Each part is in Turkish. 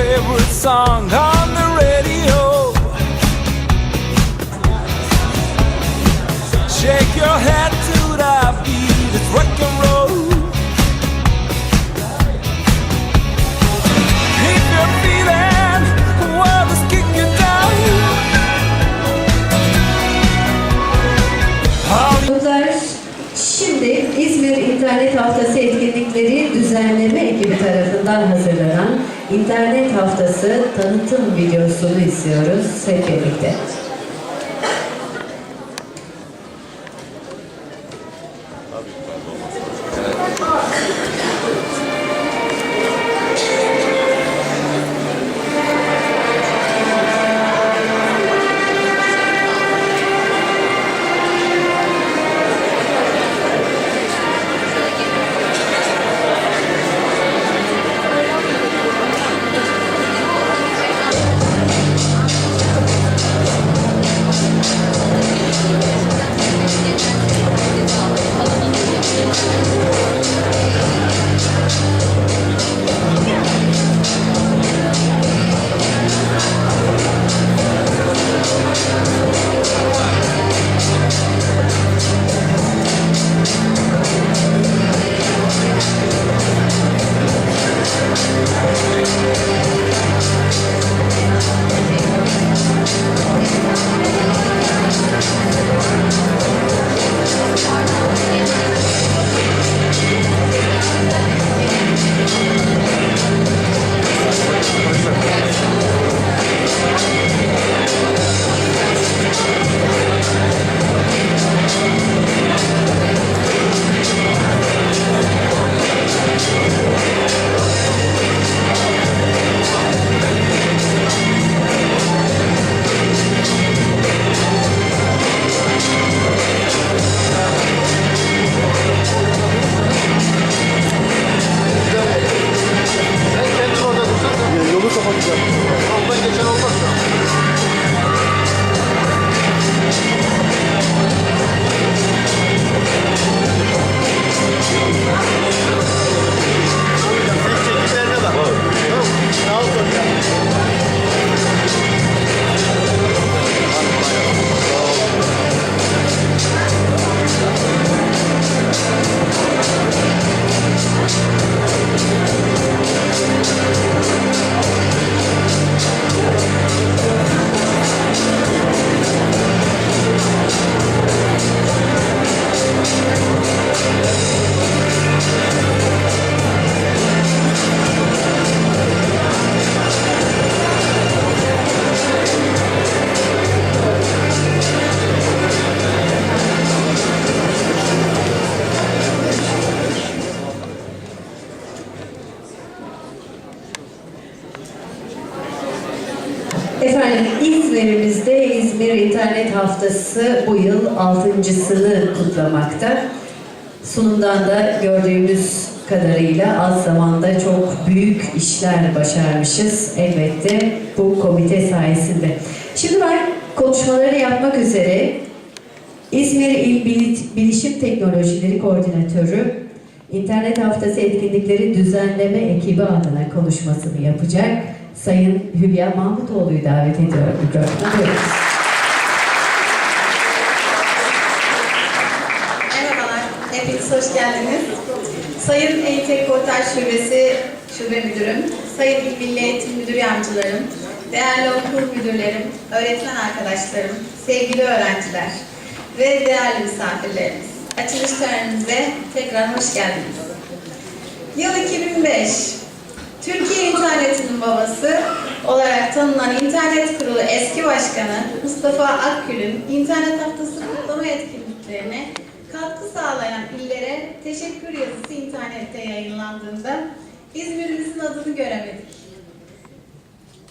favorite song İnternet Haftası tanıtım videosunu istiyoruz hep birlikte. Efendim İzmir'imizde İzmir İnternet Haftası bu yıl altıncısını kutlamakta. Sunumdan da gördüğümüz kadarıyla az zamanda çok büyük işler başarmışız. Elbette bu komite sayesinde. Şimdi ben konuşmaları yapmak üzere İzmir İl Bil- Bilişim Teknolojileri Koordinatörü İnternet Haftası etkinlikleri düzenleme ekibi adına konuşmasını yapacak Sayın Hülya Mahmutoğlu'yu davet ediyorum. Mikrofonu buyurun. Merhabalar, hoş geldiniz. Sayın Eğitim Portaj Şubesi Şube Müdürüm, Sayın İl Milli Eğitim Müdür Yardımcılarım, değerli okul müdürlerim, öğretmen arkadaşlarım, sevgili öğrenciler ve değerli misafirlerimiz. Açılış törenimize tekrar hoş geldiniz. Yıl 2005. Türkiye internetinin babası olarak tanınan İnternet Kurulu eski başkanı Mustafa Akgül'ün internet haftası kutlama etkinliklerine katkı sağlayan illere teşekkür yazısı internette yayınlandığında İzmir'imizin adını göremedik.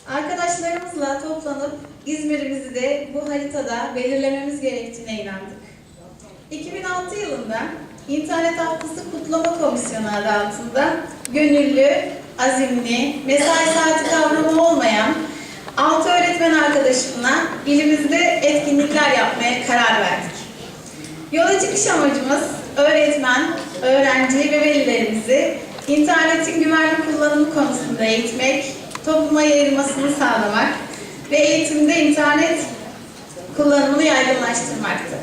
Arkadaşlarımızla toplanıp İzmir'imizi de bu haritada belirlememiz gerektiğine inandık. 2006 yılında İnternet Haftası Kutlama Komisyonu adı altında gönüllü, azimli, mesai saati kavramı olmayan 6 öğretmen arkadaşımla ilimizde etkinlikler yapmaya karar verdik. Yola çıkış amacımız öğretmen, öğrenci ve velilerimizi internetin güvenli kullanımı konusunda eğitmek, topluma yayılmasını sağlamak ve eğitimde internet kullanımını yaygınlaştırmaktı.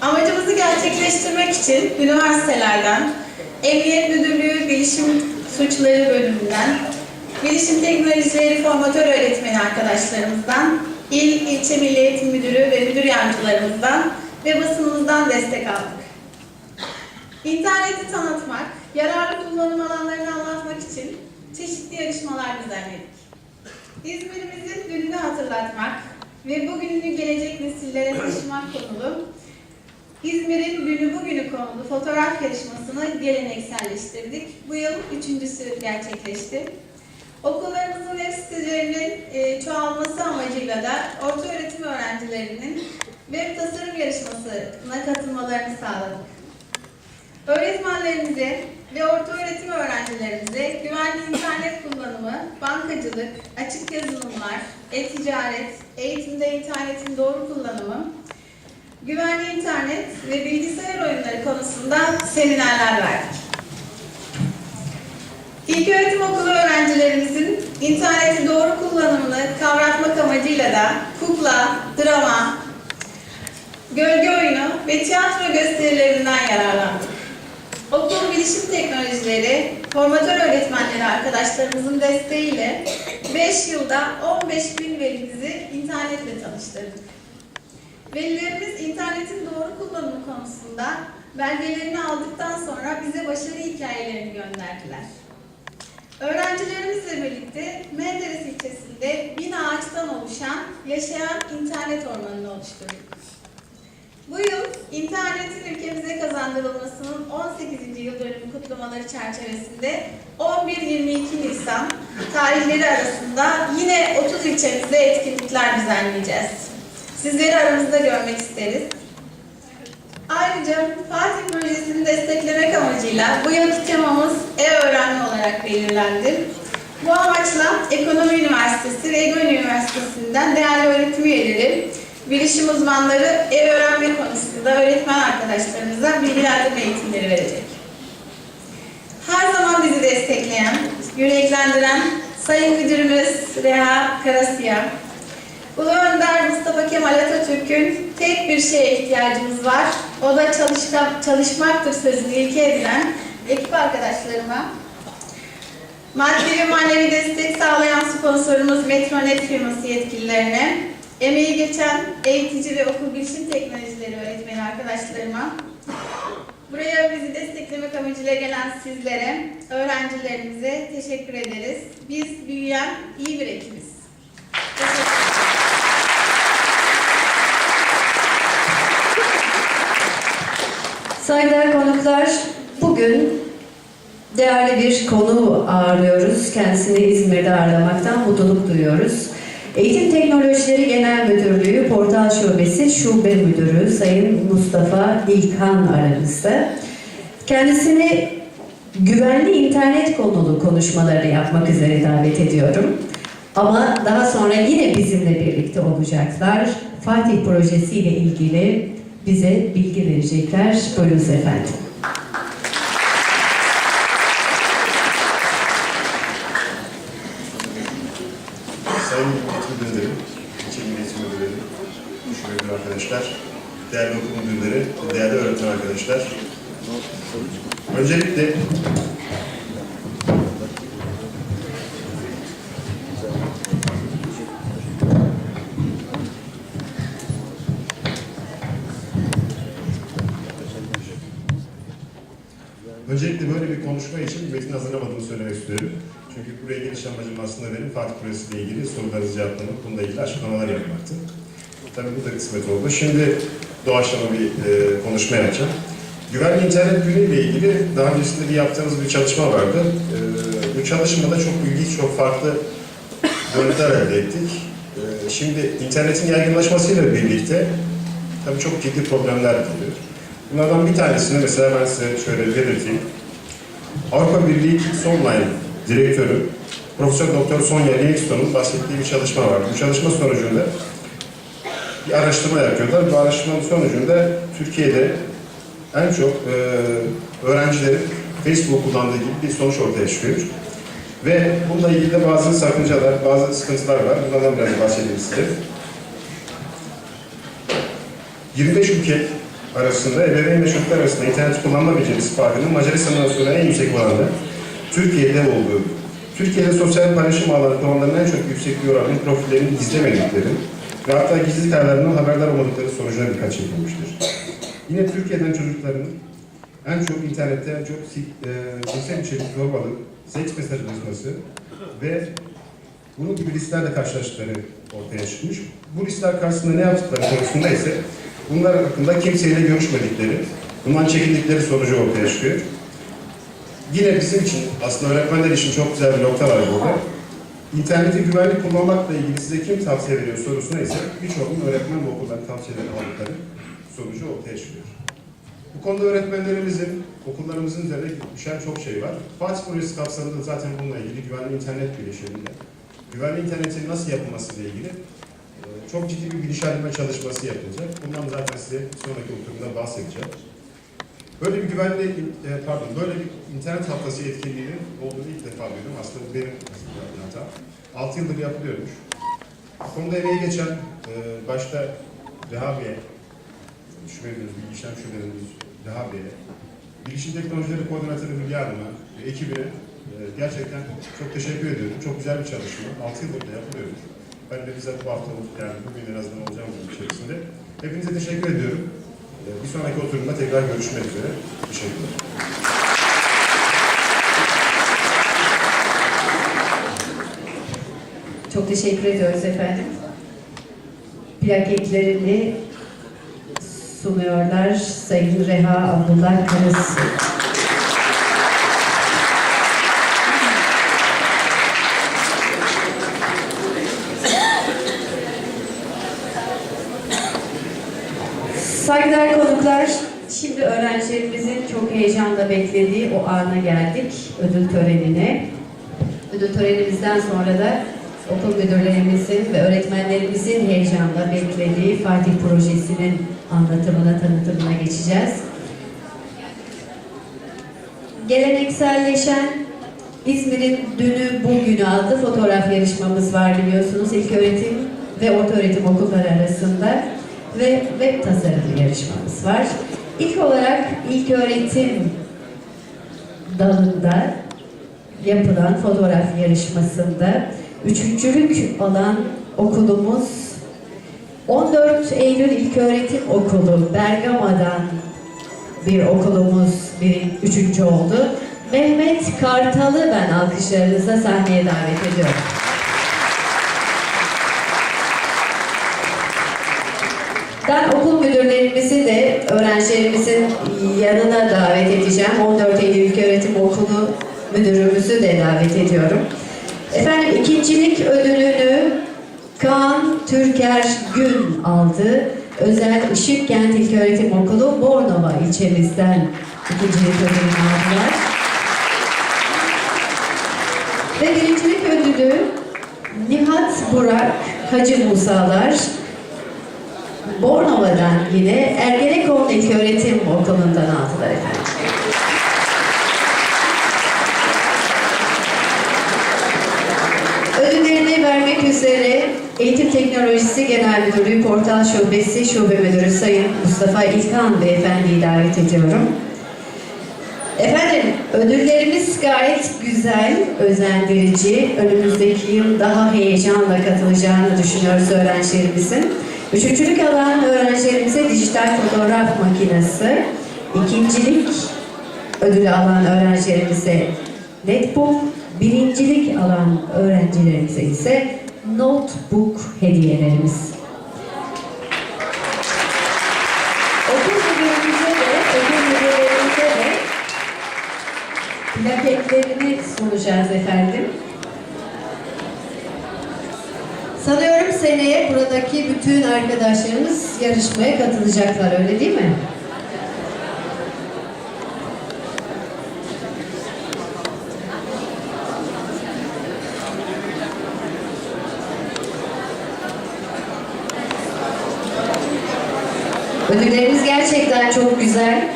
Amacımızı gerçekleştirmek için üniversitelerden, Emniyet Müdürlüğü Bilişim Suçları Bölümünden, Bilişim Teknolojileri Formatör Öğretmeni arkadaşlarımızdan, İl, İlçe Milli Eğitim Müdürü ve Müdür Yardımcılarımızdan ve basınımızdan destek aldık. İnterneti tanıtmak, yararlı kullanım alanlarını anlatmak için çeşitli yarışmalar düzenledik. İzmir'imizin gününü hatırlatmak ve bugününü gelecek nesillere taşımak konulu İzmir'in günü bugünü konulu fotoğraf yarışmasını gelenekselleştirdik. Bu yıl üçüncüsü gerçekleşti. Okullarımızın web sitelerinin e, çoğalması amacıyla da orta öğretim öğrencilerinin web tasarım yarışmasına katılmalarını sağladık. Öğretmenlerimize ve orta öğretim öğrencilerimize güvenli internet kullanımı, bankacılık, açık yazılımlar, e-ticaret, eğitimde internetin doğru kullanımı, güvenli internet ve bilgisayar oyunları konusunda seminerler verdik. İlköğretim okulu öğrencilerimizin interneti doğru kullanımını kavratmak amacıyla da kukla, drama, gölge oyunu ve tiyatro gösterilerinden yararlandık. Okul bilişim teknolojileri, formatör öğretmenleri arkadaşlarımızın desteğiyle 5 yılda 15 bin velimizi internetle tanıştırdık. Velilerimiz internetin doğru kullanımı konusunda belgelerini aldıktan sonra bize başarı hikayelerini gönderdiler. Öğrencilerimizle birlikte Menderes ilçesinde bin ağaçtan oluşan yaşayan internet ormanını oluşturduk. Bu yıl internetin ülkemize kazandırılmasının 18. yıl dönümü kutlamaları çerçevesinde 11-22 Nisan tarihleri arasında yine 30 ilçemizde etkinlikler düzenleyeceğiz. Sizleri aramızda görmek isteriz. Ayrıca Fatih Projesi'ni desteklemek amacıyla bu yılki temamız e-öğrenme olarak belirlendi. Bu amaçla Ekonomi Üniversitesi ve Egon Üniversitesi'nden değerli öğretim üyeleri, bilişim uzmanları e-öğrenme konusunda öğretmen arkadaşlarımıza bilgilendirme eğitimleri verecek. Her zaman bizi destekleyen, yüreklendiren Sayın Müdürümüz Reha Karasya, Ulu Önder Mustafa Kemal Atatürk'ün tek bir şeye ihtiyacımız var. O da çalışka, çalışmaktır sözünü ilke edilen ekip arkadaşlarıma, maddi ve manevi destek sağlayan sponsorumuz Metronet firması yetkililerine, emeği geçen eğitici ve okul bilişim teknolojileri öğretmeni arkadaşlarıma, buraya bizi desteklemek amacıyla gelen sizlere, öğrencilerimize teşekkür ederiz. Biz büyüyen iyi bir ekibiz. Teşekkür ederim. Saygıdeğer konuklar, bugün değerli bir konu ağırlıyoruz. Kendisini İzmir'de ağırlamaktan mutluluk duyuyoruz. Eğitim Teknolojileri Genel Müdürlüğü Portal Şubesi Şube Müdürü Sayın Mustafa İlkan aramızda. Kendisini güvenli internet konulu konuşmaları yapmak üzere davet ediyorum. Ama daha sonra yine bizimle birlikte olacaklar. Fatih Projesi ile ilgili bize bilgi verecekler. Buyurunuz efendim. Sayın Eğitim Müdürleri, İlçe Milli Eğitim Müdürleri, müdür arkadaşlar, değerli okul müdürleri, değerli öğretmen arkadaşlar. Öncelikle konuşma için metin hazırlamadığımı söylemek istiyorum. Çünkü buraya geliş amacım aslında benim Fatih Projesi ile ilgili sorularınızı cevaplamak, bununla ilgili açıklamalar yapmaktı. Tabii bu da kısmet oldu. Şimdi doğaçlama bir e, konuşma yapacağım. Güvenli internet günü ile ilgili daha öncesinde bir yaptığımız bir çalışma vardı. E, bu çalışmada çok ilginç, çok farklı görüntüler elde ettik. E, şimdi internetin yaygınlaşmasıyla birlikte tabii çok ciddi problemler geliyor. Bunlardan bir tanesini mesela ben size şöyle belirteyim. Avrupa Birliği Online Direktörü Profesör Doktor Sonya Livingston'un bahsettiği bir çalışma var. Bu çalışma sonucunda bir araştırma yapıyorlar. Bu araştırmanın sonucunda Türkiye'de en çok e, öğrencilerin Facebook kullandığı gibi bir sonuç ortaya çıkıyor. Ve bununla ilgili de bazı sakıncalar, bazı sıkıntılar var. Bunlardan biraz bahsedeyim size. 25 ülke arasında ebeveyn ve çocuklar arasında internet kullanma becerisi farkının Macaristan'dan sonra en yüksek oranda Türkiye'de olduğu, Türkiye'de sosyal paylaşım ağları kullananların en çok yüksek bir oranın profillerini gizlemedikleri ve hatta gizlilik ayarlarından haberdar olmadıkları sonucuna dikkat çekilmiştir. Yine Türkiye'den çocukların en çok internette en çok sik- e, cinsel içerik zorbalık, seks mesajlaşması ve bunun gibi risklerle karşılaştıkları ortaya çıkmış. Bu riskler karşısında ne yaptıkları konusunda ise bunlar hakkında kimseyle görüşmedikleri, bundan çekildikleri sonucu ortaya çıkıyor. Yine bizim için, aslında öğretmenler için çok güzel bir nokta var burada. İnterneti güvenli kullanmakla ilgili size kim tavsiye veriyor sorusuna ise birçoğunun öğretmen ve okuldan tavsiyeleri aldıkları sonucu ortaya çıkıyor. Bu konuda öğretmenlerimizin, okullarımızın üzerine düşen çok şey var. Fatih Projesi kapsamında zaten bununla ilgili güvenli internet bileşeninde, güvenli internetin nasıl yapılması ile ilgili çok ciddi bir bilişenleme çalışması yapılacak. Bundan zaten size sonraki oturumda bahsedeceğim. Böyle bir güvenli, e, pardon, böyle bir internet haftası etkinliğinin olduğunu ilk defa duydum. Aslında bu benim yaptığım hata. 6 yıldır yapılıyormuş. Bu konuda emeği geçen, e, başta Rehabiye, şubemiz, bilgisayar şubemiz Rehabiye, Bilişim Teknolojileri Koordinatörü Hülya Hanım'a ve ekibine e, gerçekten çok teşekkür ediyorum. Çok güzel bir çalışma. 6 yıldır da yapılıyormuş. Ben de bizzat bu hafta yani bugün en azından olacağım bunun içerisinde. Hepinize teşekkür ediyorum. E, Bir sonraki oturumda tekrar görüşmek üzere. Teşekkürler. Çok teşekkür ediyoruz efendim. Plaketlerini sunuyorlar Sayın Reha Abdullah Karası. Konuklar, şimdi öğrencilerimizin çok heyecanla beklediği o ana geldik, ödül törenine. Ödül törenimizden sonra da okul müdürlerimizin ve öğretmenlerimizin heyecanla beklediği Fatih Projesi'nin anlatımına, tanıtımına geçeceğiz. Gelenekselleşen İzmir'in dünü bugünü adlı fotoğraf yarışmamız var biliyorsunuz. İlk öğretim ve orta öğretim okulları arasında ve web tasarımı yarışmamız var. İlk olarak ilk öğretim dalında yapılan fotoğraf yarışmasında üçüncülük alan okulumuz 14 Eylül İlköğretim Okulu Bergama'dan bir okulumuz bir üçüncü oldu. Mehmet Kartal'ı ben alkışlarınızla sahneye davet ediyorum. Ben okul müdürlerimizi de öğrencilerimizin yanına davet edeceğim. 14 Eylül İlköğretim Okulu müdürümüzü de davet ediyorum. Efendim ikincilik ödülünü Kaan Türker Gün aldı. Özel Işıkkent İlköğretim Okulu Bornova ilçemizden ikincilik ödülünü aldılar. Ve birincilik ödülü Nihat Burak Hacı Musalar Bornova'dan yine Ergenekon İlköğretim Okulu'ndan aldılar efendim. Ödüllerini vermek üzere Eğitim Teknolojisi Genel Müdürlüğü Portal Şubesi Şube Müdürü Sayın Mustafa İlkan Beyefendi'yi davet ediyorum. Efendim, ödüllerimiz gayet güzel, özendirici. Önümüzdeki yıl daha heyecanla katılacağını düşünüyoruz öğrencilerimizin. Üçüncülük alan öğrencilerimize dijital fotoğraf makinesi, ikincilik ödülü alan öğrencilerimize netbook, birincilik alan öğrencilerimize ise notebook hediyelerimiz. Plaketlerini sunacağız efendim. Sanıyorum seneye buradaki bütün arkadaşlarımız yarışmaya katılacaklar öyle değil mi? Ödüllerimiz gerçekten çok güzel.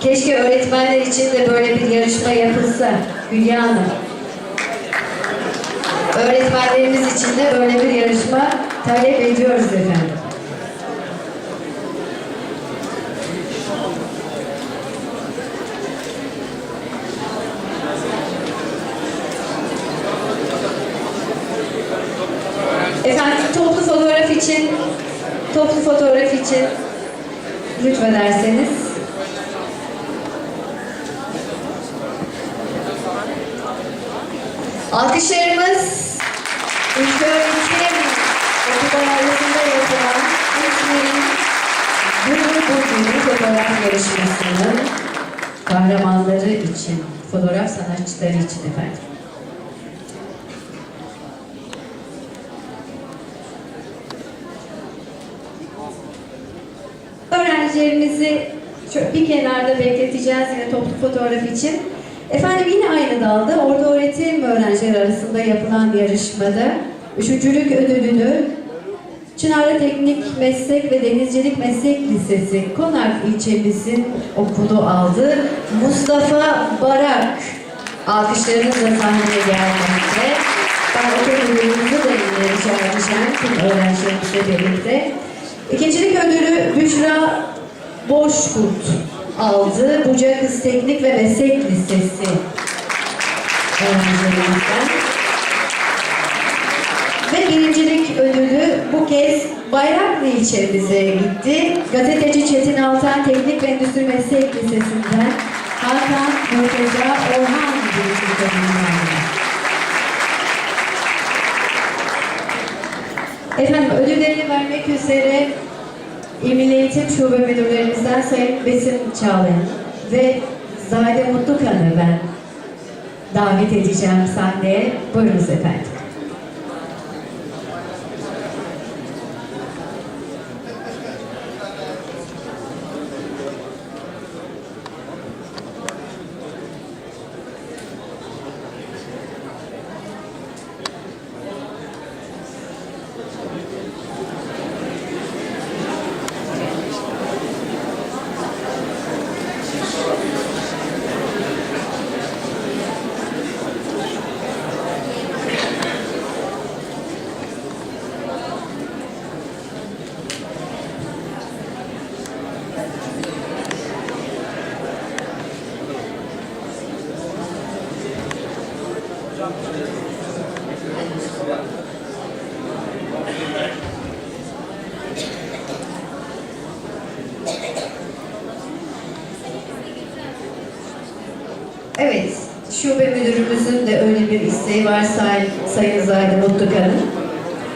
Keşke öğretmenler için de böyle bir yarışma yapılsa Hülya Hanım. Öğretmenlerimiz için de böyle bir yarışma talep ediyoruz efendim. Efendim toplu fotoğraf için toplu fotoğraf için lütfederseniz. Alkışlarımız ülke öğretim okullar arasında yapılan İzmir'in Gurur Burcu'nun fotoğraf yarışmasının kahramanları için, fotoğraf sanatçıları için efendim. Öğrencilerimizi bir kenarda bekleteceğiz yine toplu fotoğraf için. Efendim yine aynı dalda orta öğretim öğrencileri arasında yapılan yarışmada üçüncülük ödülünü Çınarlı Teknik Meslek ve Denizcilik Meslek Lisesi Konak ilçemizin okulu aldı. Mustafa Barak alkışlarınızla sahneye gelmekte. Ben okul müdürümüzü de rica edeceğim tüm öğrencilerimizle birlikte. İkincilik ödülü Büşra Boşkurt aldı. Buca Kız Teknik ve Meslek Lisesi öğrencilerimizden. Ve birincilik bu kez Bayraklı ilçemize gitti. Gazeteci Çetin Altan Teknik ve Endüstri Meslek Lisesi'nden Hakan Murtaza Orhan aldı. Efendim ödüllerini vermek üzere İl Eğitim Şube Müdürlerimizden Sayın Besim Çağlayan ve Zahide Mutlukan'ı ben davet edeceğim sahneye. Buyurunuz efendim. Evet, şube müdürümüzün de öyle bir isteği var Say Sayın Zahide Mutlukan'ın.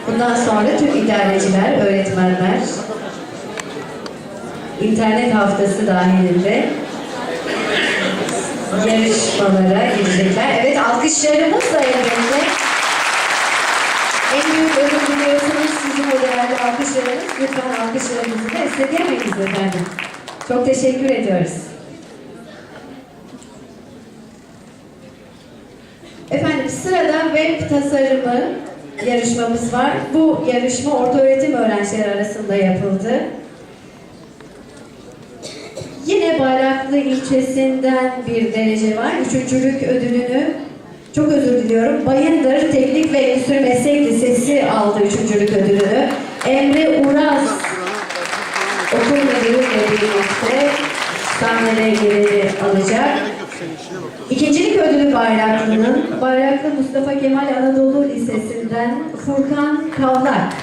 Bundan sonra tüm idareciler, öğretmenler, internet haftası dahilinde yarışmalara girecekler. Evet, alkışlarımızla elbette. En büyük ödül biliyorsunuz sizin o değerli alkışlarınız. Lütfen alkışlarınızı da esirgemeyiz efendim. Çok teşekkür ediyoruz. Efendim sırada web tasarımı yarışmamız var. Bu yarışma ortaöğretim öğrencileri arasında yapıldı. Bayraklı ilçesinden bir derece var. Üçüncülük ödülünü çok özür diliyorum. Bayındır Teknik ve Endüstri Meslek Lisesi aldı üçüncülük ödülünü. Emre Uraz okul müdürüyle birlikte sahneleri alacak. İkincilik ödülü Bayraklı'nın Bayraklı Mustafa Kemal Anadolu Lisesi'nden Furkan Kavlak.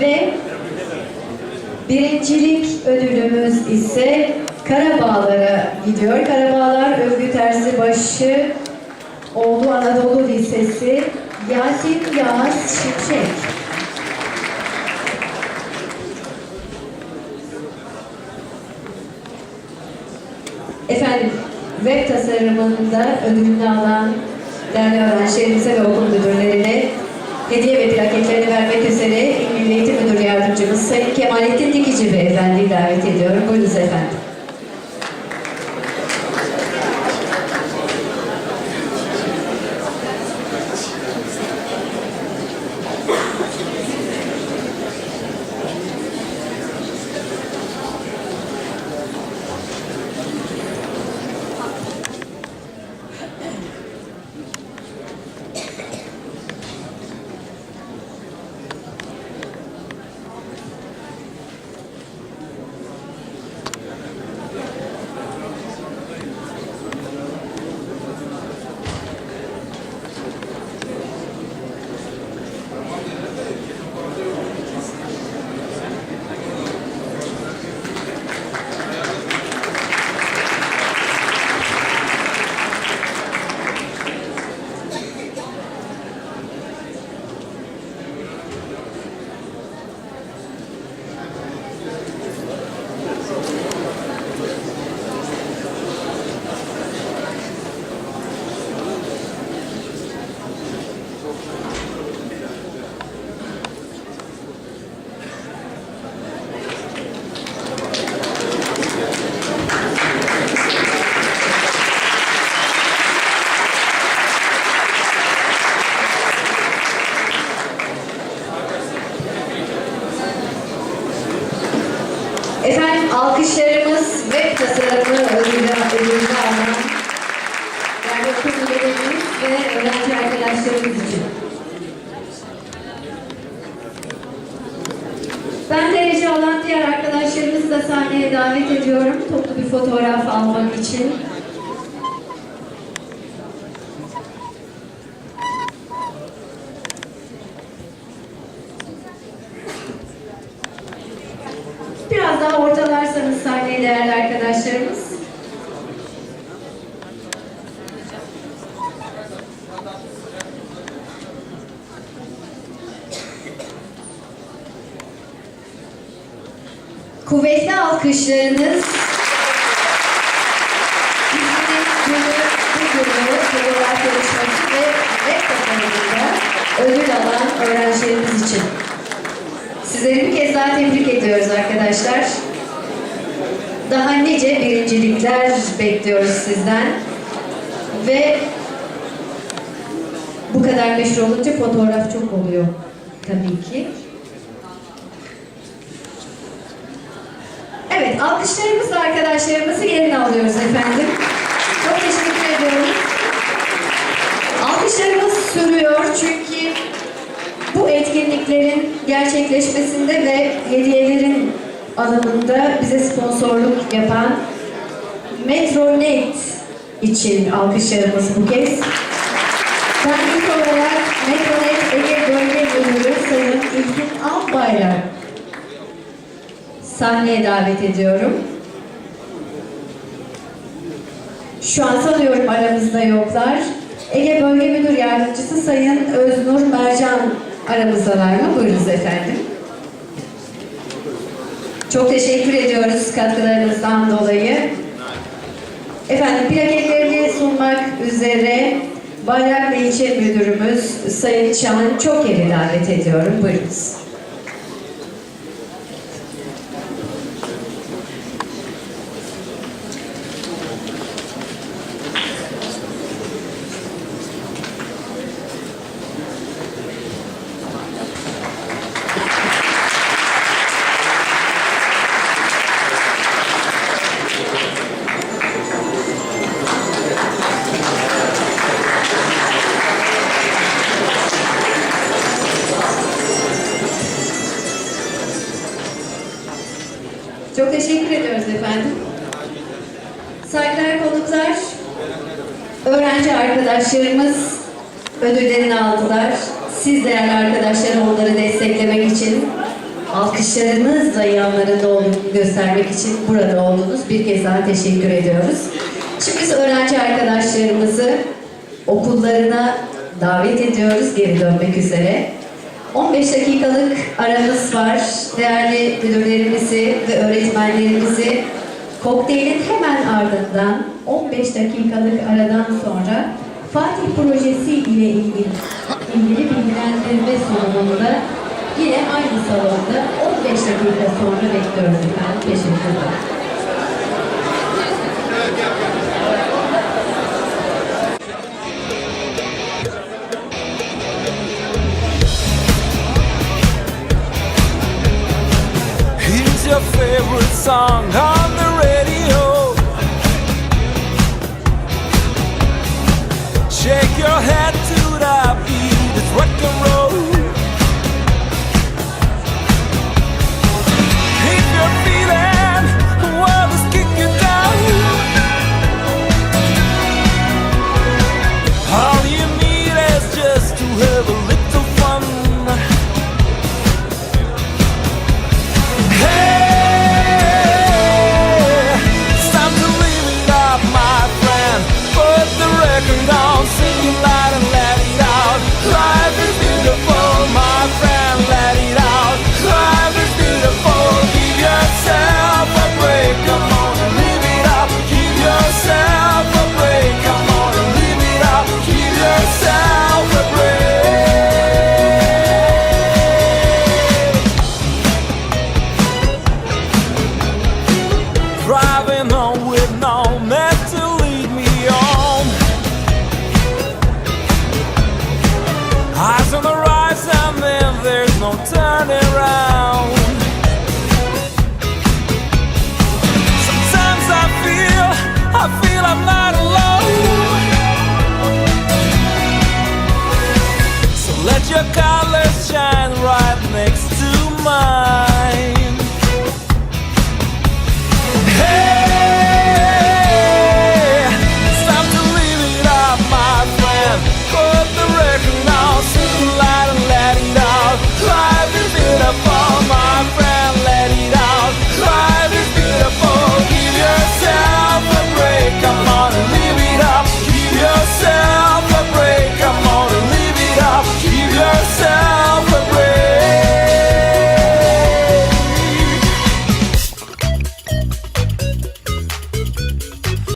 Ve birincilik ödülümüz ise Karabağlar'a gidiyor. Karabağlar Övgü Terzibaşı Oğlu Anadolu Lisesi Yasin Yağız Şimşek. Efendim, web tasarımında ödülünü alan değerli öğrencilerimize ve okul müdürlerine hediye ve plaketlerini vermek üzere Milli Eğitim Müdür Yardımcımız Sayın Kemalettin Dikici Beyefendi'yi davet ediyorum. Buyurunuz. Efendim alkışlarımız web tasarımı ödülü ödülünü alan değerli okul üyelerimiz ve öğrenci arkadaşlarımız için. Ben derece alan diğer arkadaşlarımızı da sahneye davet ediyorum. Toplu bir fotoğraf almak için. Biraz daha ortalarsanız sahneyi değerli arkadaşlarımız. Kuvvetli alkışlarınız ödül alan öğrencilerimiz için. Sizleri bir kez daha tebrik ediyoruz arkadaşlar. Daha nice birincilikler bekliyoruz sizden. Ve bu kadar meşhur olunca fotoğraf çok oluyor tabii ki. Evet, alkışlarımızla arkadaşlarımızı yerine alıyoruz efendim. Çok teşekkür ediyoruz. Alkışlarımız sürüyor çünkü etkinliklerin gerçekleşmesinde ve hediyelerin alımında bize sponsorluk yapan Metronet için alkışlarımız bu kez. Ben ilk olarak Metronet Ege Bölge Müdürü Sayın İlkin Albayrak sahneye davet ediyorum. Şu an sanıyorum aramızda yoklar. Ege Bölge Müdür Yardımcısı Sayın Öznur Mercan aramızdalar mı? Buyurunuz efendim. Çok teşekkür ediyoruz katkılarınızdan dolayı. Efendim plaketlerini sunmak üzere Bayraklı İlçe Müdürümüz Sayın Çağın Çoker'i davet ediyorum. Buyurunuz. Arkadaşlarımız ödüllerini aldılar. Siz değerli arkadaşlar onları desteklemek için, alkışlarınızla yanlarında olduğunu göstermek için burada oldunuz. Bir kez daha teşekkür ediyoruz. Şimdi biz öğrenci arkadaşlarımızı okullarına davet ediyoruz geri dönmek üzere. 15 dakikalık aramız var. Değerli müdürlerimizi ve öğretmenlerimizi kokteylin hemen ardından 15 dakikalık aradan sonra Fatih projesi ile ilgili, ilgili bilgilendirme sunumunda yine aynı salonda 15 dakika sonra bekliyoruz efendim. Teşekkürler. Here's your favorite song on the Shake your head to the beat, it's rock and roll.